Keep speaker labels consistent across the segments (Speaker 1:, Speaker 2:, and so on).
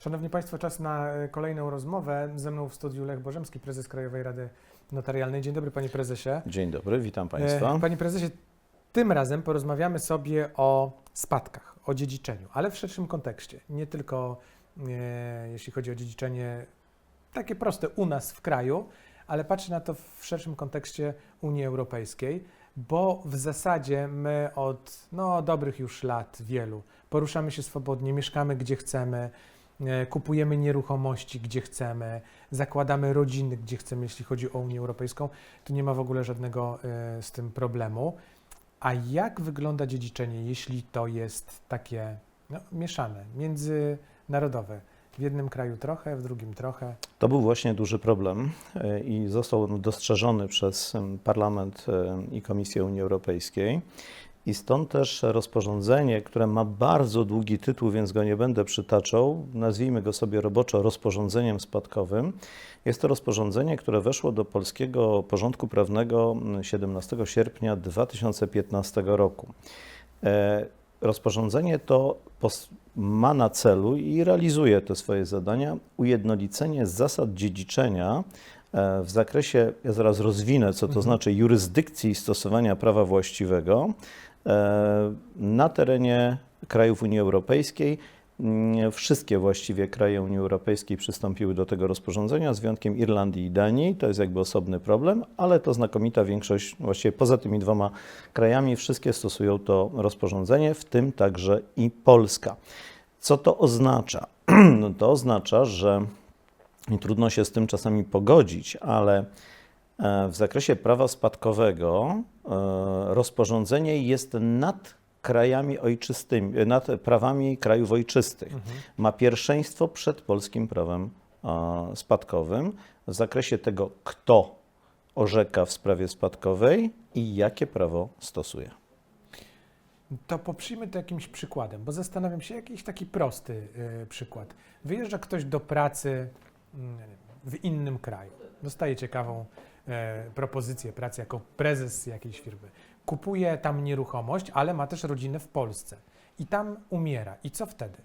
Speaker 1: Szanowni Państwo, czas na e, kolejną rozmowę. Ze mną w studiu Lech Bożemski, prezes Krajowej Rady Notarialnej. Dzień dobry, panie prezesie.
Speaker 2: Dzień dobry, witam Państwa.
Speaker 1: E, Panie prezesie, tym razem porozmawiamy sobie o spadkach, o dziedziczeniu, ale w szerszym kontekście. Nie tylko e, jeśli chodzi o dziedziczenie takie proste u nas w kraju, ale patrzę na to w szerszym kontekście Unii Europejskiej, bo w zasadzie my od no, dobrych już lat wielu poruszamy się swobodnie, mieszkamy gdzie chcemy, kupujemy nieruchomości gdzie chcemy, zakładamy rodziny gdzie chcemy, jeśli chodzi o Unię Europejską. Tu nie ma w ogóle żadnego e, z tym problemu. A jak wygląda dziedziczenie, jeśli to jest takie no, mieszane, międzynarodowe? W jednym kraju trochę, w drugim trochę.
Speaker 2: To był właśnie duży problem e, i został on dostrzeżony przez Parlament e, i Komisję Unii Europejskiej. I stąd też rozporządzenie, które ma bardzo długi tytuł, więc go nie będę przytaczał, nazwijmy go sobie roboczo rozporządzeniem spadkowym. Jest to rozporządzenie, które weszło do polskiego porządku prawnego mm, 17 sierpnia 2015 roku. E, Rozporządzenie to ma na celu i realizuje te swoje zadania ujednolicenie zasad dziedziczenia e, w zakresie, ja zaraz rozwinę, co to
Speaker 1: Mhm.
Speaker 2: znaczy jurysdykcji i stosowania prawa właściwego na terenie krajów Unii Europejskiej. Mm, Wszystkie właściwie kraje Unii Europejskiej przystąpiły do tego rozporządzenia, z wyjątkiem Irlandii i Danii. To jest jakby osobny problem, ale to znakomita większość, właściwie poza tymi dwoma krajami, wszystkie stosują to rozporządzenie, w tym także i Polska. Co to oznacza? No to oznacza, że trudno się z tym czasami pogodzić, ale e, w zakresie prawa spadkowego e, rozporządzenie jest nad krajami ojczystymi, nad prawami krajów ojczystych. Ma pierwszeństwo przed polskim prawem e, spadkowym w zakresie tego, kto orzeka w sprawie spadkowej i jakie prawo stosuje.
Speaker 1: To poprzyjmy to jakimś przykładem, bo zastanawiam się, jakiś taki prosty y, przykład. Wyjeżdża ktoś do pracy mm, w innym kraju, dostaje ciekawą e, propozycję pracy jako prezes jakiejś firmy. Kupuje tam nieruchomość, ale ma też rodzinę w Polsce i tam umiera. I co wtedy?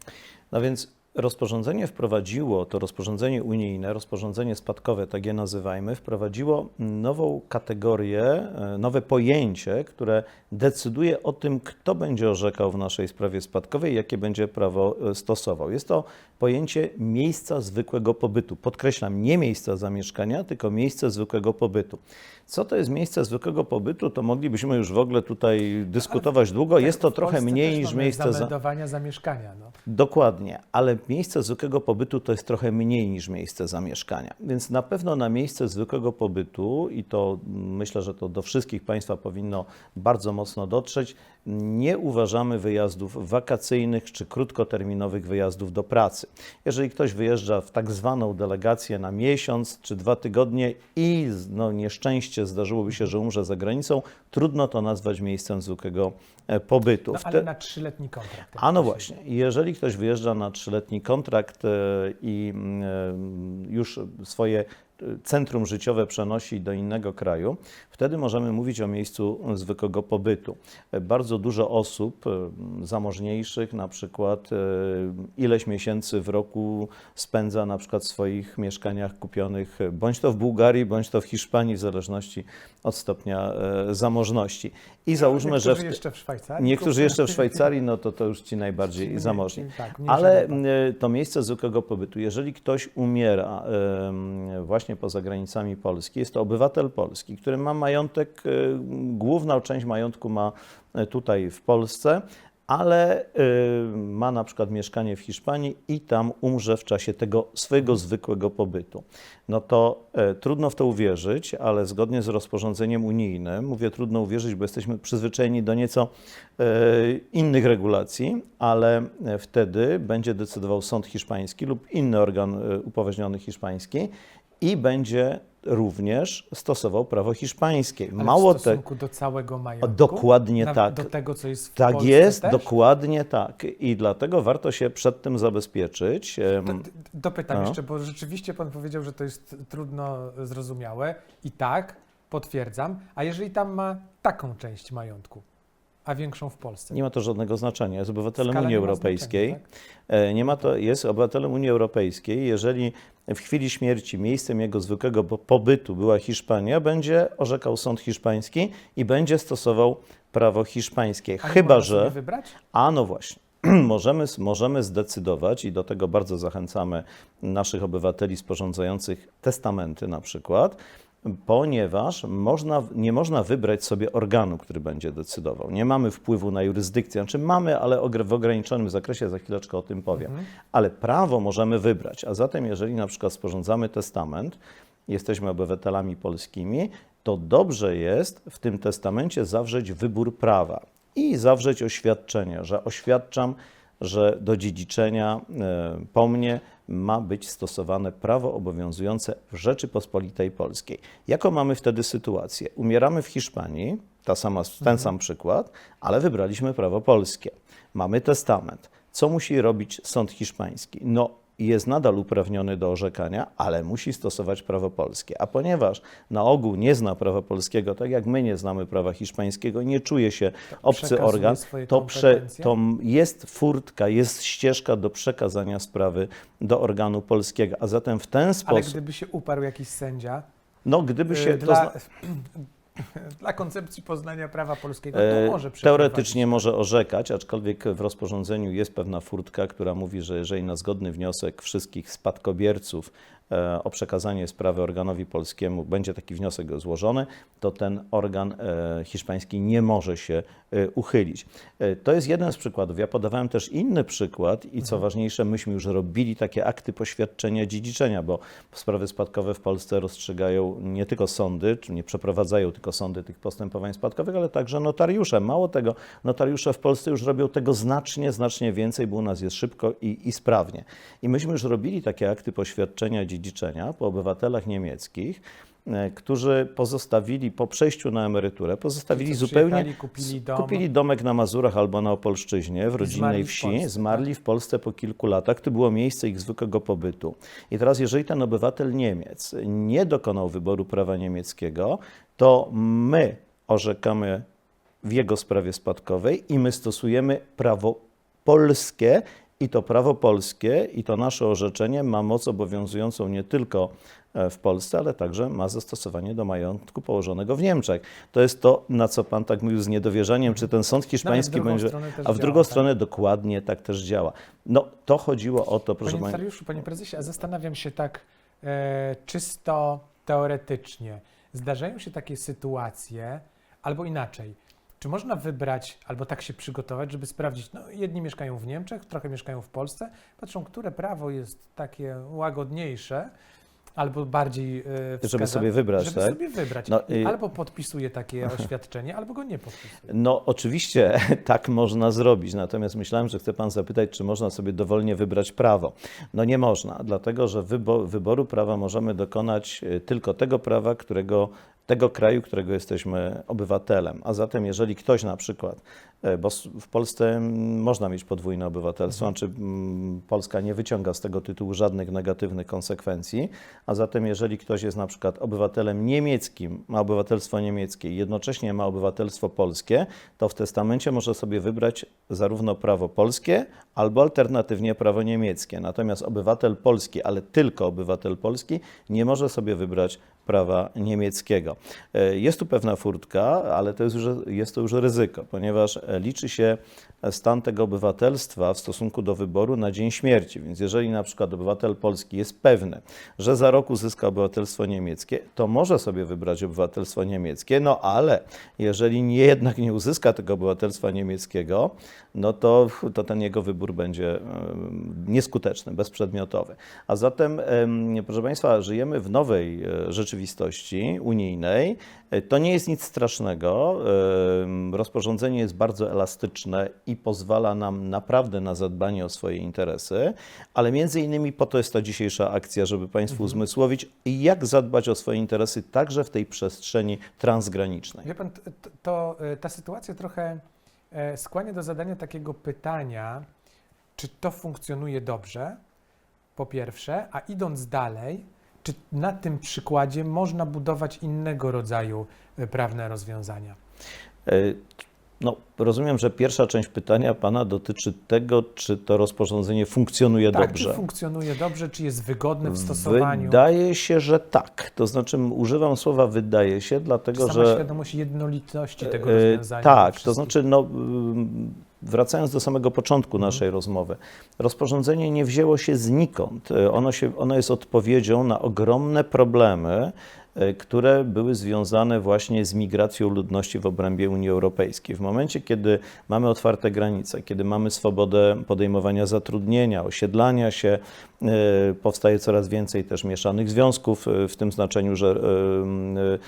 Speaker 2: No więc rozporządzenie wprowadziło, to rozporządzenie unijne, rozporządzenie spadkowe, tak je nazywajmy, wprowadziło nową kategorię, e, nowe pojęcie, które decyduje o tym, kto będzie orzekał w naszej sprawie spadkowej, jakie będzie prawo e, stosował. Jest to pojęcie miejsca zwykłego pobytu. Podkreślam, nie miejsca zamieszkania, tylko miejsce zwykłego pobytu. Co to jest miejsce zwykłego pobytu, to moglibyśmy już w ogóle tutaj dyskutować długo. Jest to trochę mniej niż miejsce za...
Speaker 1: zameldowania zamieszkania. No.
Speaker 2: Dokładnie, ale miejsce zwykłego pobytu to jest trochę mniej niż miejsce zamieszkania. Więc na pewno na miejsce zwykłego pobytu, i to myślę, że to do wszystkich Państwa powinno bardzo mocno dotrzeć, nie uważamy wyjazdów wakacyjnych czy krótkoterminowych wyjazdów do pracy. Jeżeli ktoś wyjeżdża w tak zwaną delegację na miesiąc czy dwa tygodnie i no, nieszczęście zdarzyłoby się, że umrze za granicą, trudno to nazwać miejscem zwykłego e, pobytu.
Speaker 1: No, ale na trzyletni kontrakt.
Speaker 2: a no właśnie, jeżeli ktoś wyjeżdża na trzyletni kontrakt e, i mm, e, już swoje e, centrum życiowe przenosi do innego kraju, wtedy możemy mówić o miejscu zwykłego pobytu. Bardzo dużo osób e, zamożniejszych, na przykład e, ileś miesięcy w roku spędza na przykład w swoich mieszkaniach kupionych e, bądź to w Bułgarii, bądź to w Hiszpanii, w zależności od stopnia zamożności. I załóżmy, że
Speaker 1: Niektórzy
Speaker 2: w,
Speaker 1: jeszcze w Szwajcarii.
Speaker 2: Niektórzy jeszcze w Szwajcarii, no to to już ci najbardziej zamożni.
Speaker 1: tak,
Speaker 2: Ale e, to miejsce zwykłego pobytu, jeżeli ktoś umiera em, właśnie poza granicami Polski, jest to obywatel Polski, który ma majątek, e, główna część majątku ma e, tutaj w Polsce, ale e, ma na przykład mieszkanie w Hiszpanii i tam umrze w czasie tego swojego zwykłego pobytu. No to trudno w to uwierzyć, ale zgodnie z rozporządzeniem unijnym, mówię trudno uwierzyć, bo jesteśmy przyzwyczajeni do nieco innych regulacji, ale wtedy będzie decydował sąd hiszpański lub inny organ upoważniony hiszpański i będzie również stosował prawo hiszpańskie.
Speaker 1: Ale
Speaker 2: Mało
Speaker 1: w stosunku do całego majątku?
Speaker 2: Dokładnie
Speaker 1: Na-
Speaker 2: tak.
Speaker 1: Do tego, co jest w
Speaker 2: Tak
Speaker 1: Polsce
Speaker 2: jest,
Speaker 1: też?
Speaker 2: dokładnie tak. I dlatego warto się przed tym zabezpieczyć. Em,
Speaker 1: To, d- dopytam
Speaker 2: No.
Speaker 1: jeszcze, bo rzeczywiście Pan powiedział, że to jest trudno zrozumiałe i tak, potwierdzam. A jeżeli tam ma taką część majątku? A większą w Polsce?
Speaker 2: Nie ma to żadnego znaczenia. Jest obywatelem
Speaker 1: Skala
Speaker 2: Unii
Speaker 1: nie ma
Speaker 2: Europejskiej.
Speaker 1: znaczenia, tak?
Speaker 2: E, Nie ma to, jest obywatelem Unii Europejskiej. Jeżeli w chwili śmierci miejscem jego zwykłego po- pobytu była Hiszpania, będzie orzekał sąd hiszpański i będzie stosował prawo hiszpańskie.
Speaker 1: A
Speaker 2: Chyba, że.
Speaker 1: wybrać?
Speaker 2: A no właśnie. Możemy, możemy zdecydować i do tego bardzo zachęcamy naszych obywateli sporządzających testamenty na przykład, ponieważ można, nie można wybrać sobie organu, który będzie decydował. Nie mamy wpływu na jurysdykcję, znaczy mamy, ale w ograniczonym zakresie, za chwileczkę o tym powiem. Ale prawo możemy wybrać, a zatem jeżeli na przykład sporządzamy testament, jesteśmy obywatelami polskimi, to dobrze jest w tym testamencie zawrzeć wybór prawa i zawrzeć oświadczenie, że oświadczam, że do dziedziczenia e, po mnie ma być stosowane prawo obowiązujące w Rzeczypospolitej Polskiej. Jaką mamy wtedy sytuację? Umieramy w Hiszpanii, ta sama, ten sam przykład, ale wybraliśmy prawo polskie. Mamy testament. Co musi robić sąd hiszpański? No, jest nadal uprawniony do orzekania, ale musi stosować prawo polskie. A ponieważ na ogół nie zna prawa polskiego, tak jak my nie znamy prawa hiszpańskiego, nie czuje się obcy
Speaker 1: przekazuje
Speaker 2: organ,
Speaker 1: swoje
Speaker 2: to, prze, to jest furtka, jest ścieżka do przekazania sprawy do organu polskiego. A zatem w ten
Speaker 1: Ale
Speaker 2: sposób,
Speaker 1: gdyby się uparł jakiś sędzia,
Speaker 2: no gdyby się
Speaker 1: y,
Speaker 2: to
Speaker 1: dla, koncepcji poznania prawa polskiego,
Speaker 2: E,
Speaker 1: to może
Speaker 2: Teoretycznie może orzekać, aczkolwiek w rozporządzeniu jest pewna furtka, która mówi, że jeżeli na zgodny wniosek wszystkich spadkobierców e, o przekazanie sprawy organowi polskiemu będzie taki wniosek złożony, to ten organ e, hiszpański nie może się e, uchylić. E, To jest jeden z przykładów. Ja podawałem też inny przykład i co ważniejsze, myśmy już robili takie akty poświadczenia dziedziczenia, bo sprawy spadkowe w Polsce rozstrzygają nie tylko sądy, czy nie przeprowadzają tylko sądy tych postępowań spadkowych, ale także notariusze. Mało tego, notariusze w Polsce już robią tego znacznie, znacznie więcej, bo u nas jest szybko i, i sprawnie. I myśmy już robili takie akty poświadczenia dziedziczenia po obywatelach niemieckich, e, którzy pozostawili po przejściu na emeryturę, pozostawili
Speaker 1: co
Speaker 2: zupełnie.
Speaker 1: kupili dom.
Speaker 2: kupili domek na Mazurach albo na Opolszczyźnie, w rodzinnej
Speaker 1: zmarli w
Speaker 2: wsi,
Speaker 1: Polsce, tak?
Speaker 2: zmarli w Polsce po kilku latach. To było miejsce ich zwykłego pobytu. I teraz, jeżeli ten obywatel Niemiec nie dokonał wyboru prawa niemieckiego, to my orzekamy w jego sprawie spadkowej i my stosujemy prawo polskie. I to prawo polskie i to nasze orzeczenie ma moc obowiązującą nie tylko e, w Polsce, ale także ma zastosowanie do majątku położonego w Niemczech. To jest to, na co Pan tak mówił z niedowierzaniem, czy ten sąd hiszpański będzie. A w
Speaker 1: działa,
Speaker 2: drugą
Speaker 1: tak.
Speaker 2: stronę dokładnie tak też działa. No to chodziło o to, proszę
Speaker 1: Panie
Speaker 2: Pani.
Speaker 1: notariuszu, panie prezesie, a zastanawiam się tak e, czysto teoretycznie. Zdarzają się takie sytuacje, albo inaczej. Czy można wybrać, albo tak się przygotować, żeby sprawdzić, no jedni mieszkają w Niemczech, trochę mieszkają w Polsce, patrzą, które prawo jest takie łagodniejsze, albo bardziej e, wskazane,
Speaker 2: sobie wybrać,
Speaker 1: żeby
Speaker 2: tak?
Speaker 1: sobie wybrać.
Speaker 2: No
Speaker 1: I
Speaker 2: i-
Speaker 1: Albo podpisuje takie oświadczenie, albo go nie podpisuje.
Speaker 2: No, oczywiście tak można zrobić, natomiast myślałem, że chce Pan zapytać, czy można sobie dowolnie wybrać prawo. No nie można, dlatego że wybo wyboru prawa możemy dokonać e, tylko tego prawa, którego, tego kraju, którego jesteśmy obywatelem. A zatem, jeżeli ktoś na przykład, e, bo w Polsce można mieć podwójne obywatelstwo, znaczy mm, Polska nie wyciąga z tego tytułu żadnych negatywnych konsekwencji, a zatem jeżeli ktoś jest na przykład obywatelem niemieckim, ma obywatelstwo niemieckie i jednocześnie ma obywatelstwo polskie, to w testamencie może sobie wybrać zarówno prawo polskie, albo alternatywnie prawo niemieckie. Natomiast obywatel polski, ale tylko obywatel polski, nie może sobie wybrać prawa niemieckiego. E, Jest tu pewna furtka, ale to jest, już, jest to już ryzyko, ponieważ e, liczy się stan tego obywatelstwa w stosunku do wyboru na dzień śmierci. Więc jeżeli na przykład obywatel polski jest pewny, że za rok uzyska obywatelstwo niemieckie, to może sobie wybrać obywatelstwo niemieckie, no ale jeżeli nie, jednak nie uzyska tego obywatelstwa niemieckiego, no to, to ten jego wybór będzie nieskuteczny, bezprzedmiotowy. A zatem, em, proszę Państwa, żyjemy w nowej e, rzeczywistości unijnej. E, To nie jest nic strasznego. Em, Rozporządzenie jest bardzo elastyczne i pozwala nam naprawdę na zadbanie o swoje interesy, ale między innymi po to jest ta dzisiejsza akcja, żeby Państwu uzmysłowić, jak zadbać o swoje interesy także w tej przestrzeni transgranicznej.
Speaker 1: Wie pan, to, y, ta sytuacja trochę e, skłania do zadania takiego pytania, czy to funkcjonuje dobrze, po pierwsze, a idąc dalej, czy na tym przykładzie można budować innego rodzaju y, prawne rozwiązania?
Speaker 2: E, No, rozumiem, że pierwsza część pytania pana dotyczy tego, czy to rozporządzenie funkcjonuje
Speaker 1: Tak,
Speaker 2: dobrze.
Speaker 1: czy funkcjonuje dobrze, czy jest wygodne w stosowaniu?
Speaker 2: Wydaje się, że tak. To znaczy, używam słowa wydaje się, dlatego
Speaker 1: sama
Speaker 2: że.
Speaker 1: świadomość jednolitości tego
Speaker 2: E,
Speaker 1: rozwiązania?
Speaker 2: Tak, to znaczy, no, wracając do samego początku
Speaker 1: Mhm.
Speaker 2: naszej rozmowy, rozporządzenie nie wzięło się znikąd. E, Ono, się, ono jest odpowiedzią na ogromne problemy, e, które były związane właśnie z migracją ludności w obrębie Unii Europejskiej. W momencie, kiedy mamy otwarte granice, kiedy mamy swobodę podejmowania zatrudnienia, osiedlania się, powstaje coraz więcej też mieszanych związków, e, w tym znaczeniu, że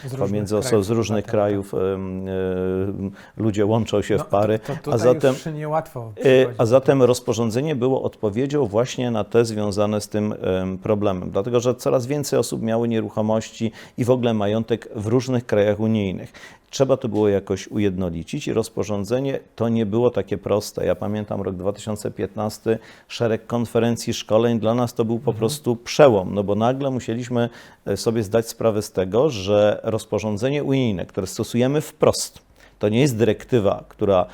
Speaker 2: e,
Speaker 1: Z
Speaker 2: e, pomiędzy oso-
Speaker 1: krajów
Speaker 2: z różnych krajów e, e, ludzie łączą się
Speaker 1: No,
Speaker 2: w pary,
Speaker 1: To, to
Speaker 2: a zatem E, A zatem rozporządzenie było odpowiedzią właśnie na te związane z tym em, problemem, dlatego że coraz więcej osób miało nieruchomości i w ogóle majątek w różnych krajach unijnych. Trzeba to było jakoś ujednolicić i rozporządzenie to nie było takie proste. Ja pamiętam rok 2015, szereg konferencji, szkoleń. Dla nas to był po prostu przełom, no bo nagle musieliśmy e, sobie zdać sprawę z tego, że rozporządzenie unijne, które stosujemy wprost, to nie jest dyrektywa, która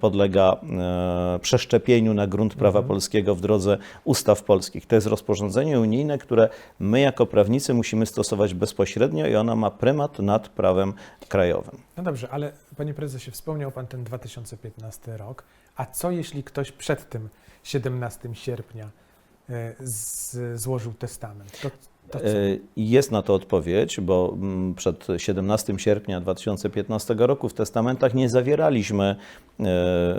Speaker 2: podlega e, przeszczepieniu na grunt prawa polskiego w drodze ustaw polskich. To jest rozporządzenie unijne, które my jako prawnicy musimy stosować bezpośrednio i ona ma prymat nad prawem krajowym.
Speaker 1: No dobrze, ale panie prezesie, wspomniał pan ten 2015 rok, a co jeśli ktoś przed tym 17 sierpnia e, z, złożył testament? To?
Speaker 2: E, Jest na to odpowiedź, bo mm, przed 17 sierpnia 2015 roku w testamentach nie zawieraliśmy e,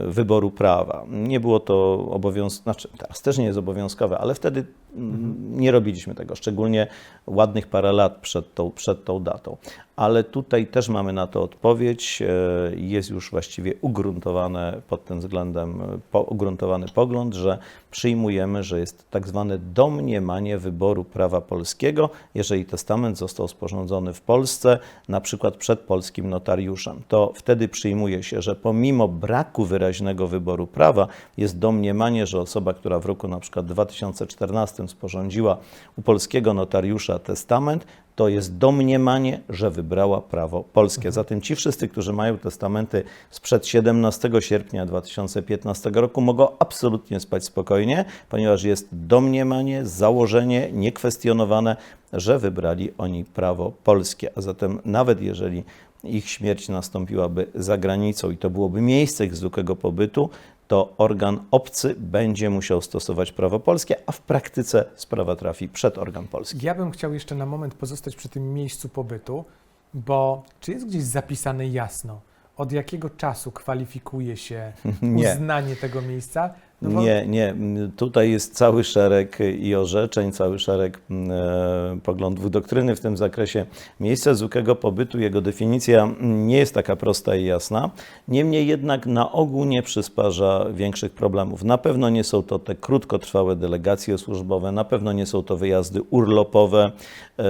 Speaker 2: wyboru prawa. Nie było to obowiązkowe, znaczy teraz też nie jest obowiązkowe, ale wtedy mm, nie robiliśmy tego, szczególnie ładnych parę lat przed tą, przed tą datą. Ale tutaj też mamy na to odpowiedź. e, Jest już właściwie ugruntowane pod tym względem, e, ugruntowany pogląd, że przyjmujemy, że jest tak zwane domniemanie wyboru prawa polskiego, jeżeli testament został sporządzony w Polsce, na przykład przed polskim notariuszem. To wtedy przyjmuje się, że pomimo braku wyraźnego wyboru prawa, jest domniemanie, że osoba, która w roku na przykład 2014 sporządziła u polskiego notariusza testament, to jest domniemanie, że wybrała prawo polskie. Zatem ci wszyscy, którzy mają testamenty sprzed 17 sierpnia 2015 roku, mogą absolutnie spać spokojnie, ponieważ jest domniemanie, założenie niekwestionowane, że wybrali oni prawo polskie. A zatem nawet jeżeli ich śmierć nastąpiłaby za granicą i to byłoby miejsce ich zwykłego pobytu, to organ obcy będzie musiał stosować prawo polskie, a w praktyce sprawa trafi przed organ polski.
Speaker 1: Ja bym chciał jeszcze na moment pozostać przy tym miejscu pobytu, bo czy jest gdzieś zapisane jasno, od jakiego czasu kwalifikuje się
Speaker 2: Nie.
Speaker 1: uznanie tego miejsca? No
Speaker 2: Nie, nie. Tutaj jest cały szereg i orzeczeń, cały szereg e, poglądów doktryny w tym zakresie. Miejsce zwykłego pobytu, jego definicja nie jest taka prosta i jasna. Niemniej jednak na ogół nie przysparza większych problemów. Na pewno nie są to te krótkotrwałe delegacje służbowe, na pewno nie są to wyjazdy urlopowe e,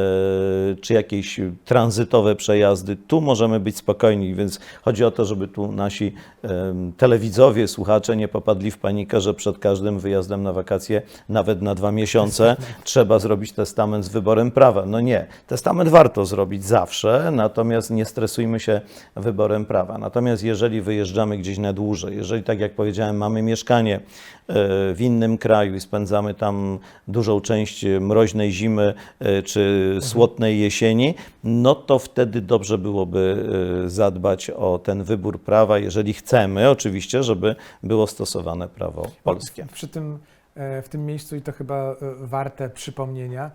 Speaker 2: czy jakieś tranzytowe przejazdy. Tu możemy być spokojni, więc chodzi o to, żeby tu nasi em, telewidzowie, słuchacze nie popadli w panikę, że przed każdym wyjazdem na wakacje, nawet na dwa miesiące, trzeba zrobić testament z wyborem prawa. No nie, testament warto zrobić zawsze, natomiast nie stresujmy się wyborem prawa. Natomiast jeżeli wyjeżdżamy gdzieś na dłużej, jeżeli tak jak powiedziałem, mamy mieszkanie e, w innym kraju i spędzamy tam dużą część mroźnej zimy e, czy słotnej jesieni, no to wtedy dobrze byłoby e, zadbać o ten wybór prawa, jeżeli chcemy oczywiście, żeby było stosowane prawo polskie.
Speaker 1: Przy tym, e, w tym miejscu, i to chyba e, warte przypomnienia,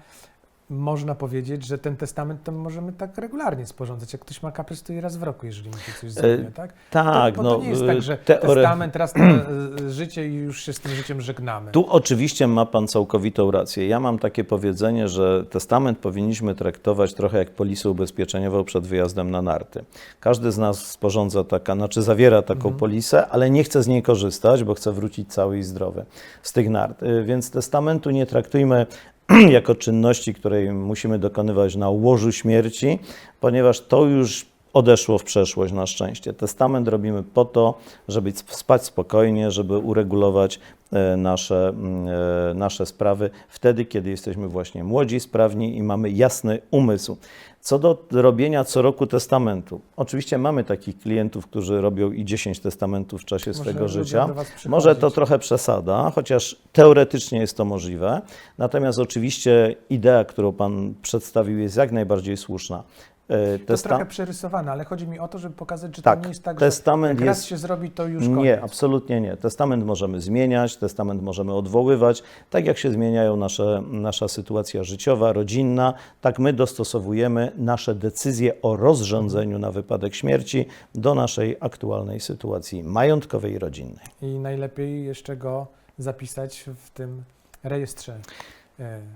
Speaker 1: można powiedzieć, że ten testament to możemy tak regularnie sporządzać. Jak ktoś ma kaprys, to i raz w roku, jeżeli mu się coś zrobi, tak?
Speaker 2: Tak,
Speaker 1: to, bo
Speaker 2: no
Speaker 1: to nie jest tak, że
Speaker 2: teore-
Speaker 1: testament raz na e, życie i już się z tym życiem żegnamy.
Speaker 2: Tu oczywiście ma Pan całkowitą rację. Ja mam takie powiedzenie, że testament powinniśmy traktować trochę jak polisę ubezpieczeniową przed wyjazdem na narty. Każdy z nas sporządza taka, znaczy zawiera taką polisę, ale nie chce z niej korzystać, bo chce wrócić cały i zdrowy z tych nart. Więc testamentu nie traktujmy jako czynności, której musimy dokonywać na łożu śmierci, ponieważ to już odeszło w przeszłość na szczęście. Testament robimy po to, żeby spać spokojnie, żeby uregulować e, nasze, mm, e, nasze sprawy wtedy, kiedy jesteśmy właśnie młodzi, sprawni i mamy jasny umysł. Co do robienia co roku testamentu. Oczywiście mamy takich klientów, którzy robią i 10 testamentów w czasie
Speaker 1: Może
Speaker 2: swojego życia. Może to trochę przesada, chociaż teoretycznie jest to możliwe. Natomiast oczywiście idea, którą Pan przedstawił, jest jak najbardziej słuszna. E,
Speaker 1: To
Speaker 2: testa-
Speaker 1: trochę przerysowane, ale chodzi mi o to, żeby pokazać, że
Speaker 2: Tak,
Speaker 1: to nie jest tak,
Speaker 2: testament
Speaker 1: że jak raz
Speaker 2: jest-
Speaker 1: się zrobi, to już koniec.
Speaker 2: Nie, absolutnie nie. Testament możemy zmieniać, testament możemy odwoływać. Tak jak się zmieniają nasze, nasza sytuacja życiowa, rodzinna, tak my dostosowujemy nasze decyzje o rozrządzeniu na wypadek śmierci do naszej aktualnej sytuacji majątkowej i rodzinnej.
Speaker 1: I najlepiej jeszcze go zapisać w tym rejestrze.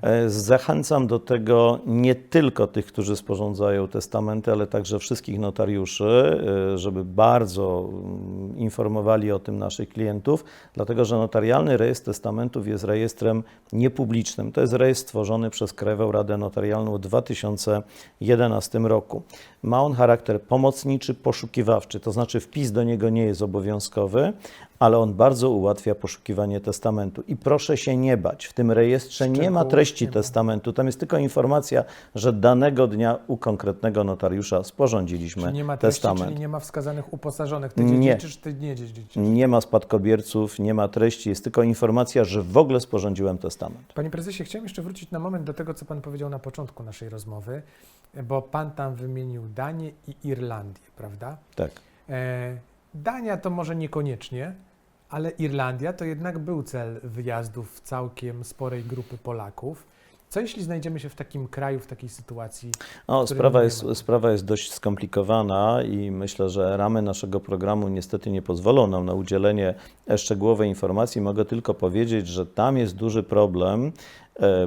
Speaker 1: E,
Speaker 2: Zachęcam do tego nie tylko tych, którzy sporządzają testamenty, ale także wszystkich notariuszy, e, żeby bardzo mm, informowali o tym naszych klientów, dlatego że notarialny rejestr testamentów jest rejestrem niepublicznym. To jest rejestr stworzony przez Krajową Radę Notarialną w 2011 roku. Ma on charakter pomocniczy, poszukiwawczy, to znaczy wpis do niego nie jest obowiązkowy, ale on bardzo ułatwia poszukiwanie testamentu. I proszę się nie bać, w tym rejestrze nie ma treści testamentu, tam jest tylko informacja, że danego dnia u konkretnego notariusza sporządziliśmy
Speaker 1: Czyli nie ma treści,
Speaker 2: testament.
Speaker 1: czyli nie ma wskazanych uposażonych. Ty
Speaker 2: Nie.
Speaker 1: dziedziczysz, ty nie dziedziczysz.
Speaker 2: Nie ma spadkobierców, nie ma treści, jest tylko informacja, że w ogóle sporządziłem testament.
Speaker 1: Panie prezesie, chciałem jeszcze wrócić na moment do tego, co pan powiedział na początku naszej rozmowy, bo pan tam wymienił Danię i Irlandię, prawda?
Speaker 2: Tak.
Speaker 1: E, Dania to może niekoniecznie, ale Irlandia to jednak był cel wyjazdów całkiem sporej grupy Polaków. Co jeśli znajdziemy się w takim kraju, w takiej sytuacji?
Speaker 2: O, sprawa, jest, sprawa jest dość skomplikowana i myślę, że ramy naszego programu niestety nie pozwolą nam na udzielenie szczegółowej informacji. Mogę tylko powiedzieć, że tam jest duży problem,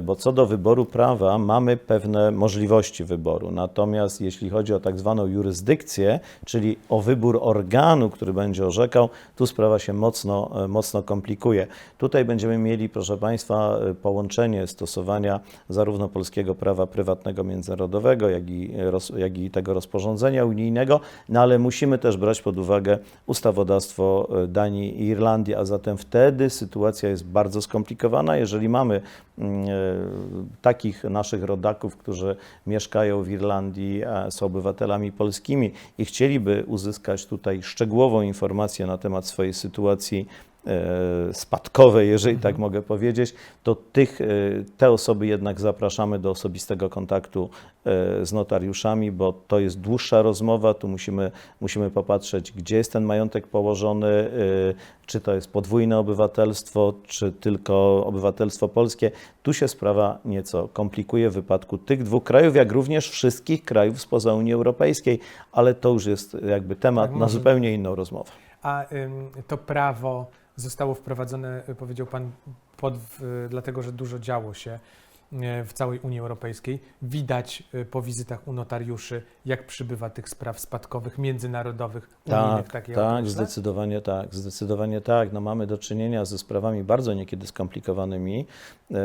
Speaker 2: bo co do wyboru prawa mamy pewne możliwości wyboru. Natomiast jeśli chodzi o tak zwaną jurysdykcję, czyli o wybór organu, który będzie orzekał, tu sprawa się mocno, e, mocno komplikuje. Tutaj będziemy mieli, proszę Państwa, e, połączenie stosowania zarówno polskiego prawa prywatnego międzynarodowego, jak i, jak i tego rozporządzenia unijnego, no ale musimy też brać pod uwagę ustawodawstwo e, Danii i Irlandii, a zatem wtedy sytuacja jest bardzo skomplikowana. Jeżeli mamy mm, e, takich naszych rodaków, którzy mieszkają w Irlandii, są obywatelami polskimi i chcieliby uzyskać tutaj szczegółową informację na temat swojej sytuacji e, spadkowej, jeżeli tak mogę powiedzieć, to tych, e, te osoby jednak zapraszamy do osobistego kontaktu e, z notariuszami, bo to jest dłuższa rozmowa, tu musimy, musimy popatrzeć, gdzie jest ten majątek położony, czy to jest podwójne obywatelstwo, czy tylko obywatelstwo polskie. Tu się sprawa nieco komplikuje w wypadku tych dwóch krajów, jak również wszystkich krajów spoza Unii Europejskiej, ale to już jest jakby temat
Speaker 1: Tak,
Speaker 2: na zupełnie inną rozmowę.
Speaker 1: A ym, to prawo zostało wprowadzone, powiedział pan, pod, dlatego że dużo działo się w całej Unii Europejskiej. Widać y, po wizytach u notariuszy, jak przybywa tych spraw spadkowych, międzynarodowych, unijnych
Speaker 2: Tak, tak,
Speaker 1: otóż,
Speaker 2: zdecydowanie tak, zdecydowanie tak. No mamy do czynienia ze sprawami bardzo niekiedy skomplikowanymi. E,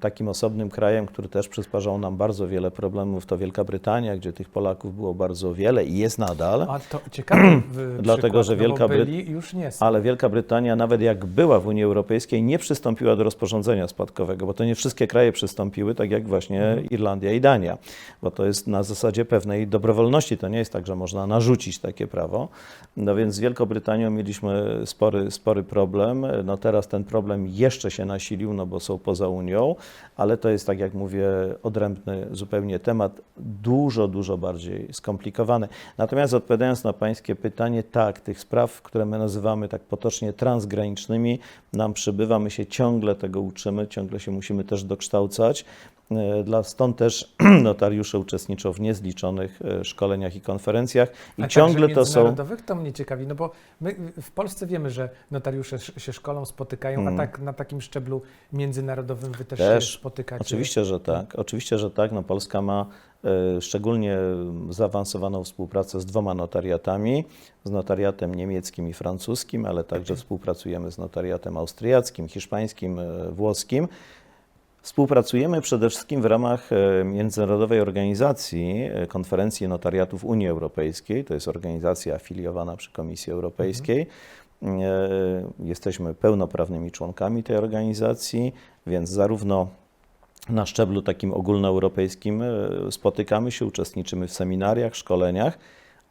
Speaker 2: takim osobnym krajem, który też przysparzał nam bardzo wiele problemów, to Wielka Brytania, gdzie tych Polaków było bardzo wiele i jest nadal.
Speaker 1: A to ciekawy w-
Speaker 2: Dlatego, że
Speaker 1: no
Speaker 2: Wielka
Speaker 1: bo
Speaker 2: Bryt-
Speaker 1: byli już nie są.
Speaker 2: Ale Wielka Brytania, nawet jak była w Unii Europejskiej, nie przystąpiła do rozporządzenia spadkowego, bo to nie wszystkie kraje przystąpiły, tak jak właśnie Irlandia i Dania, bo to jest na zasadzie pewnej dobrowolności. To nie jest tak, że można narzucić takie prawo. No więc z Wielką Brytanią mieliśmy spory, spory problem. No teraz ten problem jeszcze się nasilił, no bo są poza Unią, ale to jest, tak jak mówię, odrębny zupełnie temat, dużo, dużo bardziej skomplikowany. Natomiast odpowiadając na Pańskie pytanie, tak, tych spraw, które my nazywamy tak potocznie transgranicznymi, nam przybywa, my się ciągle tego uczymy, ciągle się musimy też dokształcać. E, Dla, stąd też notariusze uczestniczą w niezliczonych e, szkoleniach i konferencjach i
Speaker 1: A
Speaker 2: ciągle to są.
Speaker 1: międzynarodowych to mnie ciekawi, no bo my w Polsce wiemy, że notariusze sz- się szkolą, spotykają,
Speaker 2: Mm.
Speaker 1: a tak na takim szczeblu międzynarodowym wy też,
Speaker 2: Też,
Speaker 1: się spotykacie.
Speaker 2: Oczywiście, że tak. Oczywiście, że tak. No, Polska ma e, szczególnie zaawansowaną współpracę z dwoma notariatami, z notariatem niemieckim i francuskim, ale także współpracujemy z notariatem austriackim, hiszpańskim, włoskim. Współpracujemy przede wszystkim w ramach e, międzynarodowej organizacji e, Konferencji Notariatów Unii Europejskiej. To jest organizacja afiliowana przy Komisji Europejskiej. E, Jesteśmy pełnoprawnymi członkami tej organizacji, więc zarówno na szczeblu takim ogólnoeuropejskim spotykamy się, uczestniczymy w seminariach, szkoleniach,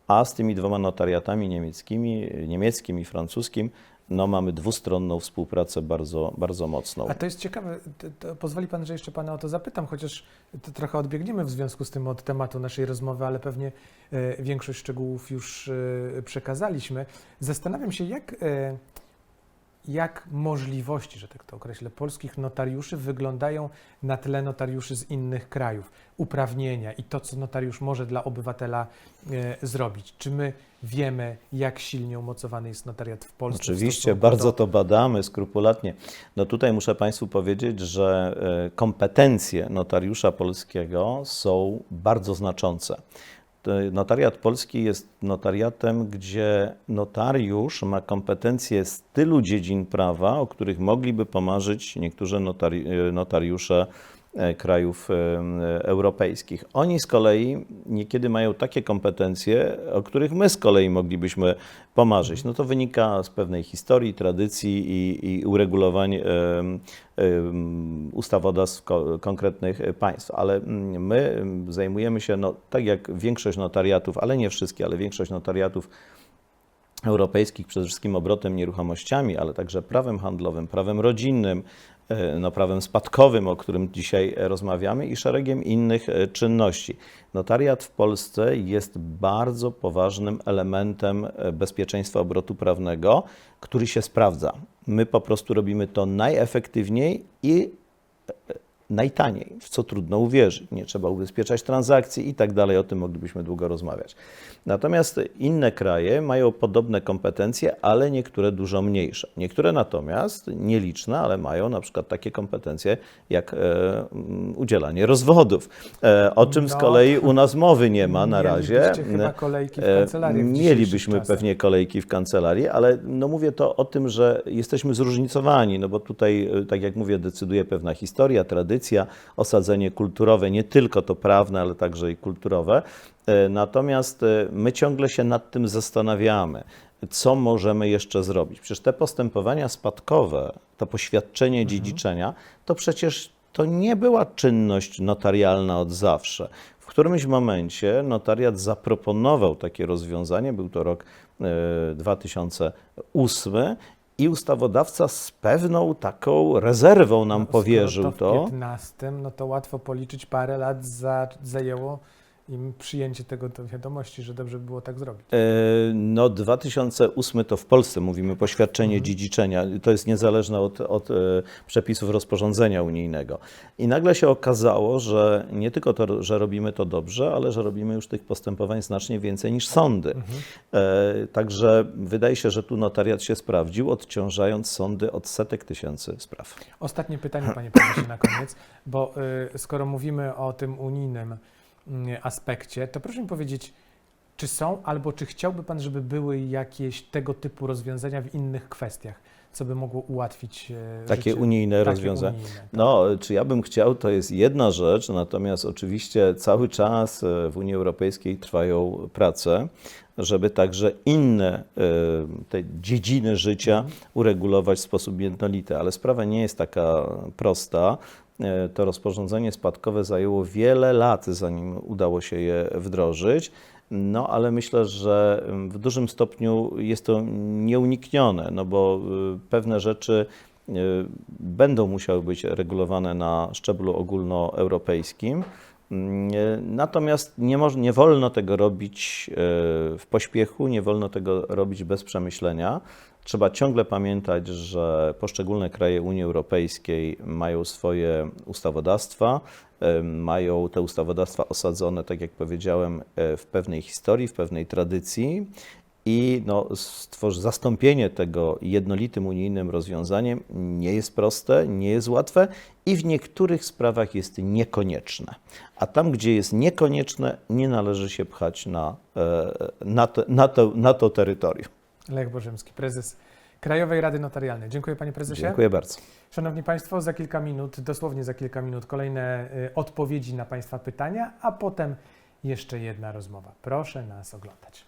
Speaker 2: a z tymi dwoma notariatami niemieckimi, niemieckim i francuskim, no mamy dwustronną współpracę bardzo, bardzo mocną.
Speaker 1: A to jest ciekawe, to, pozwoli Pan, że jeszcze Pana o to zapytam, chociaż to trochę odbiegniemy w związku z tym od tematu naszej rozmowy, ale pewnie e, większość szczegółów już e, przekazaliśmy. Zastanawiam się, jak, e, jak możliwości, że tak to określę, polskich notariuszy wyglądają na tle notariuszy z innych krajów, uprawnienia i to, co notariusz może dla obywatela e, zrobić. Czy my wiemy, jak silnie umocowany jest notariat w Polsce? w
Speaker 2: Oczywiście,
Speaker 1: stosunku
Speaker 2: bardzo to badamy skrupulatnie. No tutaj muszę Państwu powiedzieć, że e, kompetencje notariusza polskiego są bardzo znaczące. To Notariat polski jest notariatem, gdzie notariusz ma kompetencje z tylu dziedzin prawa, o których mogliby pomarzyć niektórzy notari e, notariusze e, krajów e, europejskich. Oni z kolei niekiedy mają takie kompetencje, o których my z kolei moglibyśmy pomarzyć. No to wynika z pewnej historii, tradycji i, i uregulowań em, ustawodawstw ko- konkretnych państw. Ale mm, my em, zajmujemy się, no, tak jak większość notariatów, ale nie wszystkie, ale większość notariatów europejskich przede wszystkim obrotem nieruchomościami, ale także prawem handlowym, prawem rodzinnym, e, no, prawem spadkowym, o którym dzisiaj e, rozmawiamy, i szeregiem innych e, czynności. Notariat w Polsce jest bardzo poważnym elementem e, bezpieczeństwa obrotu prawnego, który się sprawdza. My po prostu robimy to najefektywniej i najtaniej, w co trudno uwierzyć. Nie trzeba ubezpieczać transakcji i tak dalej, o tym moglibyśmy długo rozmawiać. Natomiast inne kraje mają podobne kompetencje, ale niektóre dużo mniejsze. Niektóre natomiast, nieliczne, ale mają na przykład takie kompetencje jak e, mm, udzielanie rozwodów, e, o czym z
Speaker 1: No,
Speaker 2: kolei u nas mowy nie ma na razie.
Speaker 1: Chyba kolejki w
Speaker 2: E,
Speaker 1: kancelariach w
Speaker 2: Mielibyśmy
Speaker 1: czasach.
Speaker 2: pewnie kolejki w kancelarii, ale no mówię to o tym, że jesteśmy zróżnicowani, no bo tutaj, e, tak jak mówię, decyduje pewna historia, tradycja, osadzenie kulturowe, nie tylko to prawne, ale także i kulturowe. E, Natomiast e, my ciągle się nad tym zastanawiamy, co możemy jeszcze zrobić. Przecież te postępowania spadkowe, to poświadczenie dziedziczenia, to przecież to nie była czynność notarialna od zawsze. W którymś momencie notariat zaproponował takie rozwiązanie, był to rok e, 2008 i ustawodawca z pewną taką rezerwą nam
Speaker 1: No,
Speaker 2: powierzył to.
Speaker 1: W 15, no to łatwo policzyć, parę lat za, zajęło im przyjęcie tego do wiadomości, że dobrze by było tak zrobić.
Speaker 2: E, No 2008 to w Polsce mówimy poświadczenie dziedziczenia. To jest niezależne od, od e, przepisów rozporządzenia unijnego. I nagle się okazało, że nie tylko to, że robimy to dobrze, ale że robimy już tych postępowań znacznie więcej niż sądy. E, Także wydaje się, że tu notariat się sprawdził, odciążając sądy od setek tysięcy spraw.
Speaker 1: Ostatnie pytanie, panie prezesie, na koniec, bo y, skoro mówimy o tym unijnym aspekcie, to proszę mi powiedzieć, czy są albo czy chciałby pan, żeby były jakieś tego typu rozwiązania w innych kwestiach, co by mogło ułatwić y,
Speaker 2: Takie
Speaker 1: życie?
Speaker 2: unijne
Speaker 1: Takie
Speaker 2: rozwiązania.
Speaker 1: unijne, tak.
Speaker 2: No, czy ja bym chciał, to jest jedna rzecz, natomiast oczywiście cały czas e, w Unii Europejskiej trwają prace, żeby także inne e, te dziedziny życia uregulować w sposób jednolity, ale sprawa nie jest taka prosta. E, To rozporządzenie spadkowe zajęło wiele lat, zanim udało się je wdrożyć. No, ale myślę, że mm, w dużym stopniu jest to nieuniknione, no bo y, pewne rzeczy y, będą musiały być regulowane na szczeblu ogólnoeuropejskim. Mm, y, Natomiast nie, moż, nie wolno tego robić w pośpiechu, nie wolno tego robić bez przemyślenia. Trzeba ciągle pamiętać, że poszczególne kraje Unii Europejskiej mają swoje ustawodawstwa, mają te ustawodawstwa osadzone, tak jak powiedziałem, y, w pewnej historii, w pewnej tradycji. I no, zastąpienie tego jednolitym unijnym rozwiązaniem nie jest proste, nie jest łatwe i w niektórych sprawach jest niekonieczne. A tam, gdzie jest niekonieczne, nie należy się pchać na, e, na, na, to, na to terytorium.
Speaker 1: Lech Bożemski, prezes Krajowej Rady Notarialnej. Dziękuję panie prezesie.
Speaker 2: Dziękuję bardzo.
Speaker 1: Szanowni Państwo, za kilka minut, dosłownie za kilka minut, kolejne y, odpowiedzi na Państwa pytania, a potem jeszcze jedna rozmowa. Proszę nas oglądać.